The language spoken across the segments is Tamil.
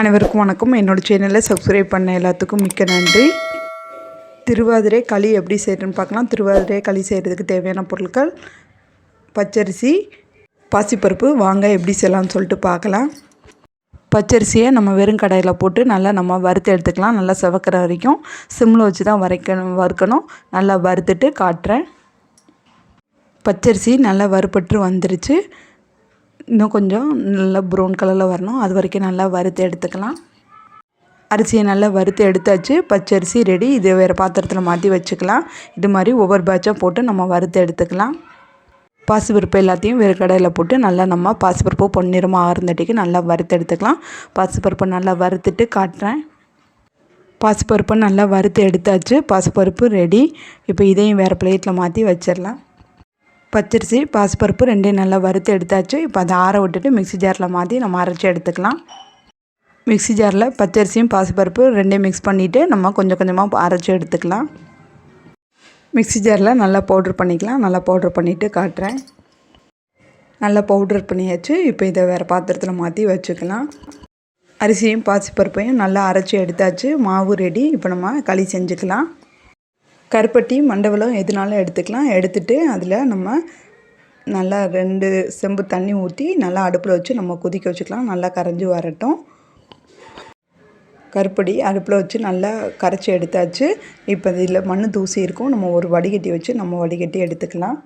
அனைவருக்கும் வணக்கம். என்னோடய சேனலை சப்ஸ்கிரைப் பண்ண எல்லாத்துக்கும் மிக்க நன்றி. திருவாதிரை களி எப்படி செய்கிறதுன்னு பார்க்கலாம். திருவாதிரை களி செய்கிறதுக்கு தேவையான பொருட்கள் பச்சரிசி பாசிப்பருப்பு வாங்க எப்படி செய்யலாம்னு சொல்லிட்டு பார்க்கலாம். பச்சரிசியை நம்ம வெறும் கடாயில் போட்டு நல்லா நம்ம வறுத்து எடுத்துக்கலாம். நல்லா செவக்கிற வரைக்கும் சிம்மில் வச்சு தான் வரைக்கணும் வறுக்கணும். நல்லா வறுத்துட்டு காட்டுறேன். பச்சரிசி நல்லா வறுப்பட்டு வந்துருச்சு. இன்னும் கொஞ்சம் நல்லா ப்ரௌன் கலரில் வரணும். அது வரைக்கும் நல்லா வறுத்து எடுத்துக்கலாம். அரிசியை நல்லா வறுத்து எடுத்தாச்சு. பச்சரிசி ரெடி இது வேறு பாத்திரத்தில் மாற்றி வச்சுக்கலாம். இது மாதிரி ஒவ்வொரு பேட்சாக போட்டு நம்ம வறுத்து எடுத்துக்கலாம். பாசிப்பருப்பு எல்லாத்தையும் வேறு கடையில் போட்டு நல்லா நம்ம பாசிப்பருப்பு பொன்னிறமாக ஆறுந்தட்டிக்கு நல்லா வறுத்து எடுத்துக்கலாம். பாசிப்பருப்பை நல்லா வறுத்துட்டு காட்டுறேன். பாசிப்பருப்பை நல்லா வறுத்து எடுத்தாச்சு. பாசிப்பருப்பு ரெடி இப்போ இதையும் வேறு பிளேட்டில் மாற்றி வச்சிடலாம். பச்சரிசி பாசிப்பருப்பு ரெண்டையும் நல்லா வறுத்து எடுத்தாச்சு. இப்போ அதை ஆற விட்டுட்டு மிக்ஸி ஜாரில் மாற்றி நம்ம அரைச்சி எடுத்துக்கலாம். மிக்ஸி ஜாரில் பச்சரிசியும் பாசிப்பருப்பு ரெண்டையும் மிக்ஸ் பண்ணிவிட்டு நம்ம கொஞ்சம் கொஞ்சமாக அரைச்சி எடுத்துக்கலாம். மிக்ஸி ஜாரில் நல்லா பவுட்ரு பண்ணிக்கலாம். நல்லா பவுட்ரு பண்ணிவிட்டு காட்டுறேன். நல்லா பவுட்ரு பண்ணியாச்சு. இப்போ இதை வேறு பாத்திரத்தில் மாற்றி வச்சுக்கலாம். அரிசியும் பாசிப்பருப்பையும் நல்லா அரைச்சி எடுத்தாச்சு. மாவு ரெடி இப்போ நம்ம களி செஞ்சுக்கலாம். கருப்பட்டி மண்டவளம் எதுனாலும் எடுத்துக்கலாம். எடுத்துகிட்டு அதில் நம்ம நல்லா ரெண்டு செம்பு தண்ணி ஊற்றி நல்லா அடுப்பில் வச்சு நம்ம கொதிக்க வச்சுக்கலாம். நல்லா கரைஞ்சி வரட்டும். கருப்படி அடுப்பில் வச்சு நல்லா கரைச்சி எடுத்தாச்சு. இப்போ இதில் மண் தூசி இருக்கும். நம்ம ஒரு வடிகட்டி வச்சு நம்ம வடிகட்டி எடுத்துக்கலாம்.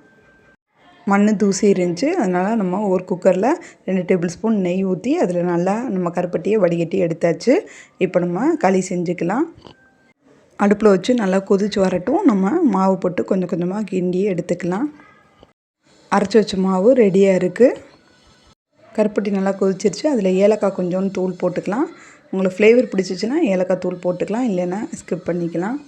மண் தூசி இருந்துச்சு. அதனால் நம்ம ஒரு குக்கரில் ரெண்டு டேபிள் ஸ்பூன் நெய் ஊற்றி அதில் நல்லா நம்ம கருப்பட்டியை வடிகட்டி எடுத்தாச்சு. இப்போ நம்ம களி செஞ்சுக்கலாம். அடுப்பில் வச்சு நல்லா கொதித்து வரட்டும். நம்ம மாவு போட்டு கொஞ்சம் கொஞ்சமாக கிண்டி எடுத்துக்கலாம். அரைச்சி வச்ச மாவு ரெடியாக இருக்குது கருப்பட்டி நல்லா கொதிச்சிருச்சு. அதில் ஏலக்காய் கொஞ்சோண்டு தூள் போட்டுக்கலாம். உங்களுக்கு ஃப்ளேவர் பிடிச்சிச்சின்னா ஏலக்காய் தூள் போட்டுக்கலாம். இல்லைன்னா ஸ்கிப் பண்ணிக்கலாம்.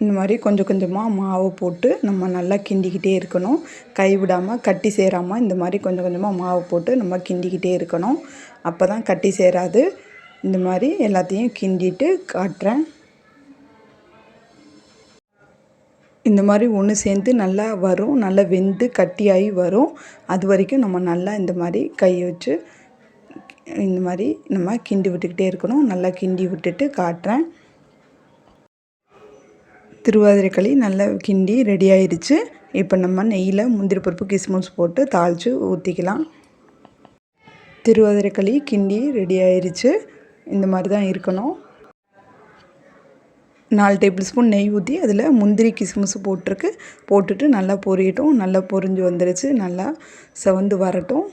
இந்த மாதிரி கொஞ்சம் கொஞ்சமாக மாவு போட்டு நம்ம நல்லா கிண்டிக்கிட்டே இருக்கணும். கைவிடாமல் கட்டி சேராமல் இந்த மாதிரி கொஞ்சம் கொஞ்சமாக மாவு போட்டு நம்ம கிண்டிக்கிட்டே இருக்கணும். அப்போ தான் கட்டி சேராது. இந்த மாதிரி எல்லாத்தையும் கிண்டிட்டு காட்டுறேன். இந்த மாதிரி ஒன்று சேர்ந்து நல்லா வரும் நல்லா வெந்து கட்டியாகி வரும். அது வரைக்கும் நம்ம நல்லா இந்த மாதிரி கை வச்சு இந்த மாதிரி நம்ம கிண்டி விட்டுக்கிட்டே இருக்கணும். நல்லா கிண்டி விட்டுட்டு காட்டுறேன். திருவாதிரைக்களி நல்லா கிண்டி ரெடி ஆயிடுச்சு இப்போ நம்ம நெய்யில் முந்திரி பருப்பு கிஸ்மிஸ் போட்டு தாளித்து ஊற்றிக்கலாம் திருவாதிரைக்களி கிண்டி ரெடி ஆயிடுச்சு இந்த மாதிரி தான் இருக்கணும். நாலு டேபிள் ஸ்பூன் நெய் ஊற்றி அதில் முந்திரி கிஸ்மிஸ் போட்டிருக்கு. போட்டுட்டு நல்லா பொரியட்டும். நல்லா பொரிஞ்சு வந்துருச்சு. நல்லா செவந்து வரட்டும்.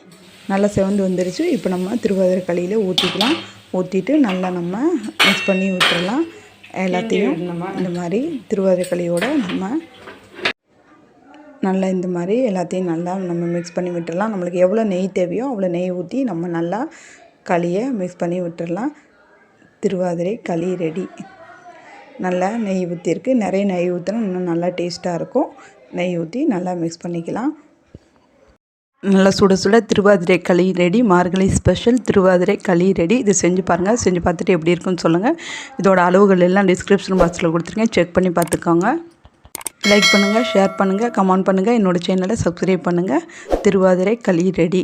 நல்லா செவந்து வந்துருச்சு. இப்போ நம்ம திருவாதிரை களியில் ஊற்றிக்கலாம் ஊற்றிட்டு நல்லா நம்ம மிக்ஸ் பண்ணி விட்டுறலாம் எல்லாத்தையும் இந்த மாதிரி. திருவாதிரை களியோட நம்ம நல்லா இந்த மாதிரி எல்லாத்தையும் நல்லா நம்ம மிக்ஸ் பண்ணி விட்டுடலாம். நம்மளுக்கு எவ்வளோ நெய் தேவையோ அவ்வளோ நெய் ஊற்றி நம்ம நல்லா களியை மிக்ஸ் பண்ணி விட்டுடலாம். திருவாதிரை களி ரெடி நல்லா நெய் ஊற்றிருக்கு நிறைய நெய் ஊற்றினா இன்னும் நல்லா டேஸ்ட்டாக இருக்கும். நெய் ஊற்றி நல்லா மிக்ஸ் பண்ணிக்கலாம். நல்லா சுட சுட திருவாதிரை களி ரெடி. மார்கழி ஸ்பெஷல் திருவாதிரை களி ரெடி. இது செஞ்சு பாருங்கள் செஞ்சு பார்த்துட்டு எப்படி இருக்குன்னு சொல்லுங்கள் இதோட அளவுகள் எல்லாம் டிஸ்கிரிப்ஷன் பாக்ஸில் கொடுத்துருக்கேன் செக் பண்ணி பார்த்துக்கோங்க. லைக் பண்ணுங்கள் ஷேர் பண்ணுங்கள் கமெண்ட் பண்ணுங்கள் என்னோடய சேனலை சப்ஸ்கிரைப் பண்ணுங்கள் திருவாதிரை களி ரெடி.